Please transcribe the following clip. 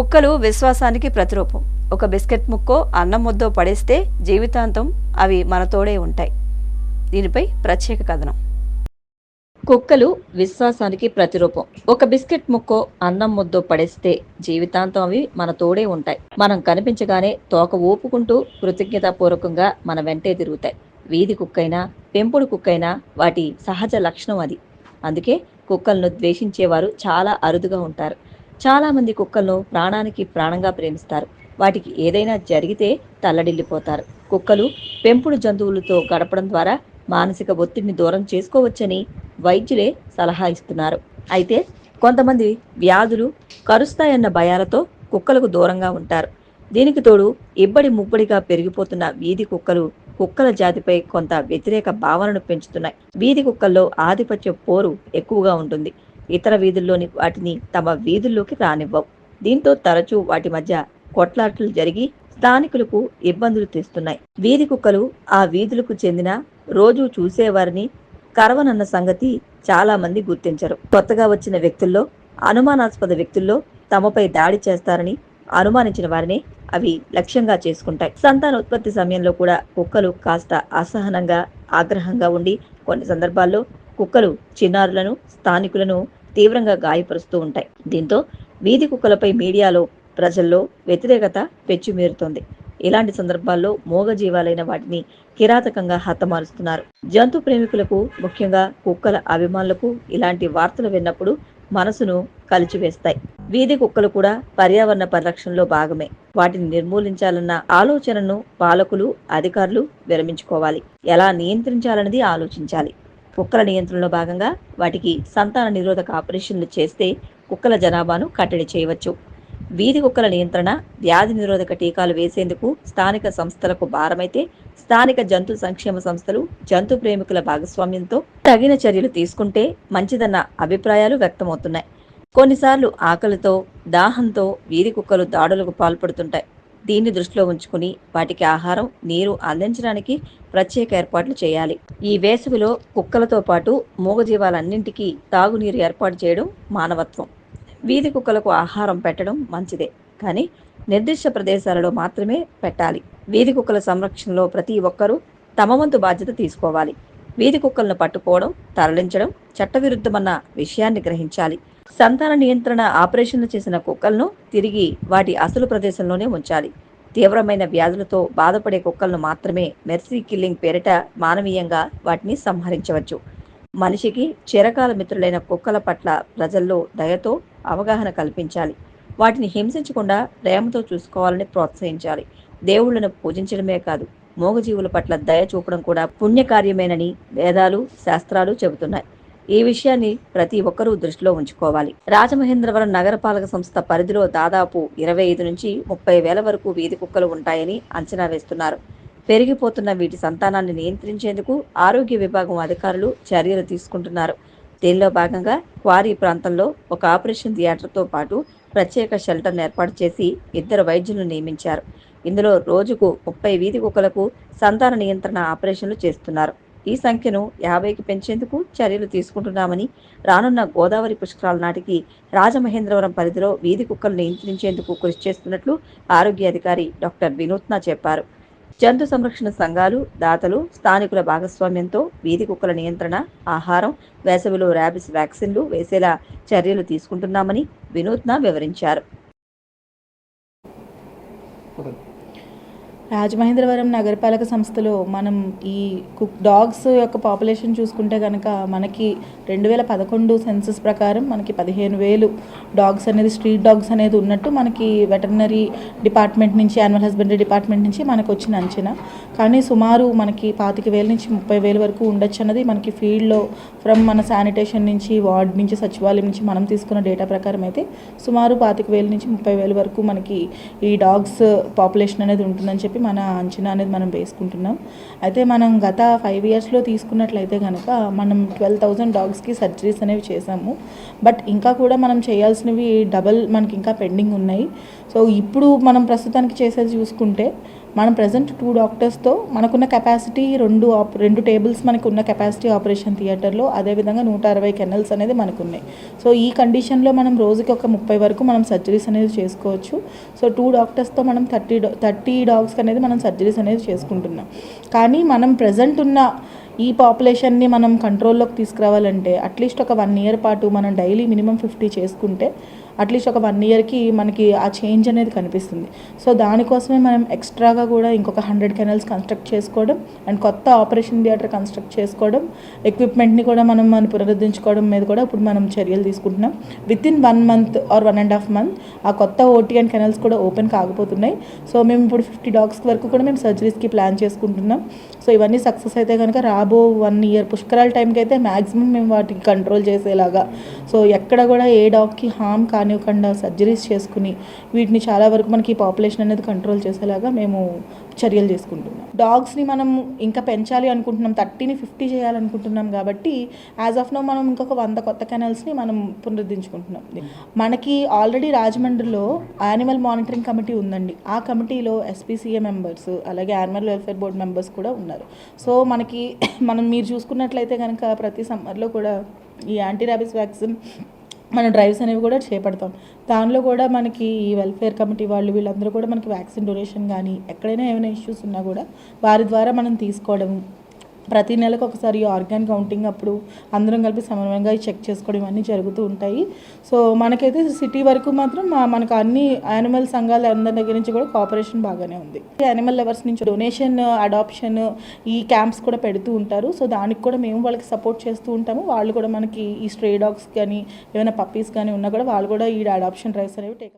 కుక్కలు విశ్వాసానికి ప్రతిరూపం. ఒక బిస్కెట్ ముక్కో అన్నం ముద్దో పడేస్తే జీవితాంతం అవి మనతోడే ఉంటాయి. దీనిపై ప్రత్యేక కథనం. కుక్కలు విశ్వాసానికి ప్రతిరూపం. ఒక బిస్కెట్ ముక్కో అన్నం ముద్దో పడేస్తే జీవితాంతం అవి మన తోడే ఉంటాయి. మనం కనిపించగానే తోక ఊపుకుంటూ కృతజ్ఞతాపూర్వకంగా మన వెంటే తిరుగుతాయి. వీధి కుక్కైనా పెంపుడు కుక్కైనా వాటి సహజ లక్షణం అది. అందుకే కుక్కలను ద్వేషించేవారు చాలా అరుదుగా ఉంటారు. చాలామంది కుక్కలను ప్రాణానికి ప్రాణంగా ప్రేమిస్తారు. వాటికి ఏదైనా జరిగితే తల్లడిల్లిపోతారు. కుక్కలు పెంపుడు జంతువులతో గడపడం ద్వారా మానసిక ఒత్తిడిని దూరం చేసుకోవచ్చని వైద్యులే సలహా ఇస్తున్నారు. అయితే కొంతమంది వ్యాధులు కరుస్తాయన్న భయాలతో కుక్కలకు దూరంగా ఉంటారు. దీనికి తోడు ఇబ్బడి ముబ్బడిగా పెరిగిపోతున్న వీధి కుక్కలు కుక్కల జాతిపై కొంత వ్యతిరేక భావనను పెంచుతున్నాయి. వీధి కుక్కల్లో ఆధిపత్య పోరు ఎక్కువగా ఉంటుంది. ఇతర వీధుల్లోని వాటిని తమ వీధుల్లోకి రానివ్వవు. దీంతో తరచూ వాటి మధ్య కొట్లాటలు జరిగి స్థానికులకు ఇబ్బందులు తెస్తున్నాయి. వీధి కుక్కలు ఆ వీధులకు చెందిన రోజు చూసేవారిని కరవనన్న సంగతి చాలా మంది గుర్తించరు. కొత్తగా వచ్చిన వ్యక్తుల్లో అనుమానాస్పద వ్యక్తుల్లో తమపై దాడి చేస్తారని అనుమానించిన వారిని అవి లక్ష్యంగా చేసుకుంటాయి. సంతాన ఉత్పత్తి సమయంలో కూడా కుక్కలు కాస్త అసహనంగా ఆగ్రహంగా ఉండి కొన్ని సందర్భాల్లో కుక్కలు చిన్నారులను స్థానికులను తీవ్రంగా గాయపరుస్తూ ఉంటాయి. దీంతో వీధి కుక్కలపై మీడియాలో ప్రజల్లో వ్యతిరేకత పెచ్చుమీరుతోంది. ఇలాంటి సందర్భాల్లో మూగ జీవాలైన వాటిని కిరాతకంగా హతమారుస్తున్నారు. జంతు ప్రేమికులకు ముఖ్యంగా కుక్కల అభిమానులకు ఇలాంటి వార్తలు విన్నప్పుడు మనసును కలిచివేస్తాయి. వీధి కుక్కలు కూడా పర్యావరణ పరిరక్షణలో భాగమే. వాటిని నిర్మూలించాలన్న ఆలోచనను పాలకులు అధికారులు విరమించుకోవాలి. ఎలా నియంత్రించాలన్నది ఆలోచించాలి. కుక్కల నియంత్రణలో భాగంగా వాటికి సంతాన నిరోధక ఆపరేషన్లు చేస్తే కుక్కల జనాభాను కట్టడి చేయవచ్చు. వీధి కుక్కల నియంత్రణ వ్యాధి నిరోధక టీకాలు వేసేందుకు స్థానిక సంస్థలకు భారమైతే స్థానిక జంతు సంక్షేమ సంస్థలు జంతు ప్రేమికుల భాగస్వామ్యంతో తగిన చర్యలు తీసుకుంటే మంచిదన్న అభిప్రాయాలు వ్యక్తమవుతున్నాయి. కొన్నిసార్లు ఆకలితో దాహంతో వీధి కుక్కలు దాడులకు పాల్పడుతుంటాయి. దీన్ని దృష్టిలో ఉంచుకుని వాటికి ఆహారం నీరు అందించడానికి ప్రత్యేక ఏర్పాట్లు చేయాలి. ఈ వేసవిలో కుక్కలతో పాటు మూగజీవాలన్నింటికీ తాగునీరు ఏర్పాటు చేయడం మానవత్వం. వీధి కుక్కలకు ఆహారం పెట్టడం మంచిదే కానీ నిర్దిష్ట ప్రదేశాలలో మాత్రమే పెట్టాలి. వీధి కుక్కల సంరక్షణలో ప్రతి ఒక్కరూ తమ వంతు బాధ్యత తీసుకోవాలి. వీధి కుక్కలను పట్టుకోవడం తరలించడం చట్టవిరుద్ధమన్న విషయాన్ని గ్రహించాలి. సంతాన నియంత్రణ ఆపరేషన్లు చేసిన కుక్కలను తిరిగి వాటి అసలు ప్రదేశంలోనే ఉంచాలి. తీవ్రమైన వ్యాధులతో బాధపడే కుక్కలను మాత్రమే మెర్సీ కిల్లింగ్ పేరిట మానవీయంగా వాటిని సంహరించవచ్చు. మనిషికి చిరకాల మిత్రులైన కుక్కల పట్ల ప్రజల్లో దయతో అవగాహన కల్పించాలి. వాటిని హింసించకుండా ప్రేమతో చూసుకోవాలని ప్రోత్సహించాలి. దేవుళ్ళను పూజించడమే కాదు మూగజీవుల పట్ల దయ చూపడం కూడా పుణ్యకార్యమేనని వేదాలు శాస్త్రాలు చెబుతున్నాయి. ఈ విషయాన్ని ప్రతి ఒక్కరూ దృష్టిలో ఉంచుకోవాలి. రాజమహేంద్రవరం నగరపాలక సంస్థ పరిధిలో దాదాపు ఇరవై ఐదు నుంచి ముప్పై వేల వరకు వీధి కుక్కలు ఉంటాయని అంచనా వేస్తున్నారు. పెరిగిపోతున్న వీటి సంతానాన్ని నియంత్రించేందుకు ఆరోగ్య విభాగం అధికారులు చర్యలు తీసుకుంటున్నారు. దీనిలో భాగంగా క్వారీ ప్రాంతంలో ఒక ఆపరేషన్ థియేటర్తో పాటు ప్రత్యేక షెల్టర్ను ఏర్పాటు చేసి ఇద్దరు వైద్యులను నియమించారు. ఇందులో రోజుకు ముప్పై వీధి కుక్కలకు సంతాన నియంత్రణ ఆపరేషన్లు చేస్తున్నారు. ఈ సంఖ్యను యాభైకి పెంచేందుకు చర్యలు తీసుకుంటున్నామని రానున్న గోదావరి పుష్కరాల నాటికి రాజమహేంద్రవరం పరిధిలో వీధి కుక్కలు నియంత్రించేందుకు కృషి చేస్తున్నట్లు ఆరోగ్య అధికారి డాక్టర్ వినూత్న చెప్పారు. జంతు సంరక్షణ సంఘాలు దాతలు స్థానికుల భాగస్వామ్యంతో వీధి కుక్కల నియంత్రణ ఆహారం వేసవిలో ర్యాబిస్ వ్యాక్సిన్లు వేసేలా చర్యలు తీసుకుంటున్నామని వినూత్న వివరించారు. రాజమహేంద్రవరం నగరపాలక సంస్థలో మనం ఈ కుక్ డాగ్స్ యొక్క పాపులేషన్ చూసుకుంటే కనుక మనకి రెండు వేల పదకొండు సెన్సస్ ప్రకారం మనకి పదిహేను వేలు డాగ్స్ అనేది స్ట్రీట్ డాగ్స్ అనేది ఉన్నట్టు మనకి వెటర్నరీ డిపార్ట్మెంట్ నుంచి యానిమల్ హస్బెండరీ డిపార్ట్మెంట్ నుంచి మనకు వచ్చిన అంచనా. కానీ సుమారు మనకి పాతిక వేల నుంచి ముప్పై వేల వరకు ఉండొచ్చు అన్నది మనకి ఫీల్డ్లో ఫ్రమ్ మన శానిటేషన్ నుంచి వార్డ్ నుంచి సచివాలయం నుంచి మనం తీసుకున్న డేటా ప్రకారం అయితే సుమారు పాతిక వేల నుంచి ముప్పై వేల వరకు మనకి ఈ డాగ్స్ పాపులేషన్ అనేది ఉంటుందని చెప్పి మన అంచనా అనేది మనం వేసుకుంటున్నాం. అయితే మనం గత ఫైవ్ ఇయర్స్లో తీసుకున్నట్లయితే కనుక మనం ట్వెల్వ్ థౌజండ్ డాగ్స్కి సర్జరీస్ అనేవి చేసాము బట్ ఇంకా కూడా మనం చేయాల్సినవి డబల్ మనకి ఇంకా పెండింగ్ ఉన్నాయి. సో ఇప్పుడు మనం ప్రస్తుతానికి చేసేది చూసుకుంటే మనం ప్రజెంట్ టూ డాక్టర్స్తో మనకున్న కెపాసిటీ రెండు ఆప్ రెండు టేబుల్స్ మనకు ఉన్న కెపాసిటీ ఆపరేషన్ థియేటర్లో అదేవిధంగా నూట అరవై కెనల్స్ అనేది మనకు ఉన్నాయి సో ఈ కండిషన్లో మనం రోజుకి ఒక ముప్పై వరకు మనం సర్జరీస్ అనేది చేసుకోవచ్చు. సో టూ డాక్టర్స్తో మనం థర్టీ థర్టీ డాగ్స్కి అనేది మనం సర్జరీస్ అనేది చేసుకుంటున్నాం. కానీ మనం ప్రజెంట్ ఉన్న ఈ పాపులేషన్ని మనం కంట్రోల్లోకి తీసుకురావాలంటే అట్లీస్ట్ ఒక వన్ ఇయర్ పాటు మనం డైలీ మినిమం ఫిఫ్టీ చేసుకుంటే అట్లీస్ట్ ఒక వన్ ఇయర్కి మనకి ఆ చేంజ్ అనేది కనిపిస్తుంది. సో దానికోసమే మనం ఎక్స్ట్రాగా కూడా ఇంకొక హండ్రెడ్ కెనల్స్ కన్స్ట్రక్ట్ చేసుకోవడం అండ్ కొత్త ఆపరేషన్ థియేటర్ కన్స్ట్రక్ట్ చేసుకోవడం ఎక్విప్మెంట్ని కూడా మనం మనం పునరుద్ధరించుకోవడం మీద కూడా ఇప్పుడు మనం చర్యలు తీసుకుంటున్నాం. Within one month or one and half month ఆ కొత్త ఓటీ అండ్ కెనల్స్ కూడా ఓపెన్ కాకపోతున్నాయి. సో మేము ఇప్పుడు ఫిఫ్టీ డాగ్స్ వరకు కూడా మేము సర్జరీస్కి ప్లాన్ చేసుకుంటున్నాం. సో ఇవన్నీ సక్సెస్ అయితే కనుక రాబో వన్ ఇయర్ పుష్కరాల టైంకి అయితే మ్యాక్సిమం మేము వాటికి కంట్రోల్ చేసేలాగా. సో ఎక్కడ కూడా ఏ డాగ్కి హామ్ కానివ్వకుండా సర్జరీస్ చేసుకుని వీటిని చాలా వరకు మనకి పాపులేషన్ అనేది కంట్రోల్ చేసేలాగా మేము చర్యలు చేసుకుంటున్నాం. డాగ్స్ని మనం ఇంకా పెంచాలి అనుకుంటున్నాం థర్టీని ఫిఫ్టీ చేయాలనుకుంటున్నాం కాబట్టి యాజ్ ఆఫ్ నో మనం ఇంకొక వంద కొత్త కెనల్స్ని మనం పునరుద్ధరించుకుంటున్నాం. మనకి ఆల్రెడీ రాజమండ్రిలో యానిమల్ మానిటరింగ్ కమిటీ ఉందండి. ఆ కమిటీలో ఎస్పీసీఏ మెంబర్స్ అలాగే యానిమల్ వెల్ఫేర్ బోర్డ్ మెంబర్స్ కూడా ఉన్నారు. సో మనకి మనం మీరు చూసుకున్నట్లయితే కనుక ప్రతి సమ్మర్లో కూడా ఈ యాంటీ ర్యాబిస్ వ్యాక్సిన్ మన డ్రైవ్స్ అనేవి కూడా చేపడతాం. దానిలో కూడా మనకి ఈ వెల్ఫేర్ కమిటీ వాళ్ళు వీళ్ళందరూ కూడా మనకి వ్యాక్సిన్ డొనేషన్ కానీ ఎక్కడైనా ఏమైనా ఇష్యూస్ ఉన్నా కూడా వారి ద్వారా మనం తీసుకోవడం ప్రతి నెలకు ఒకసారి ఆర్గాన్ కౌంటింగ్ అప్పుడు అందరం కలిపి సమన్వయంగా చెక్ చేసుకోవడం ఇవన్నీ జరుగుతూ ఉంటాయి. సో మనకైతే సిటీ వరకు మాత్రం మనకు అన్ని యానిమల్ సంఘాల అందరి దగ్గర నుంచి కూడా కోఆపరేషన్ బాగానే ఉంది. యానిమల్ లవర్స్ నుంచి డొనేషన్ అడాప్షన్ ఈ క్యాంప్స్ కూడా పెడుతూ ఉంటారు. సో దానికి కూడా మేము వాళ్ళకి సపోర్ట్ చేస్తూ ఉంటాము. వాళ్ళు కూడా మనకి ఈ స్ట్రే డాగ్స్ కానీ ఏమైనా పప్పీస్ కానీ ఉన్నా కూడా వాళ్ళు కూడా ఈ అడాప్షన్ డ్రైవ్స్ అనేవి టేక్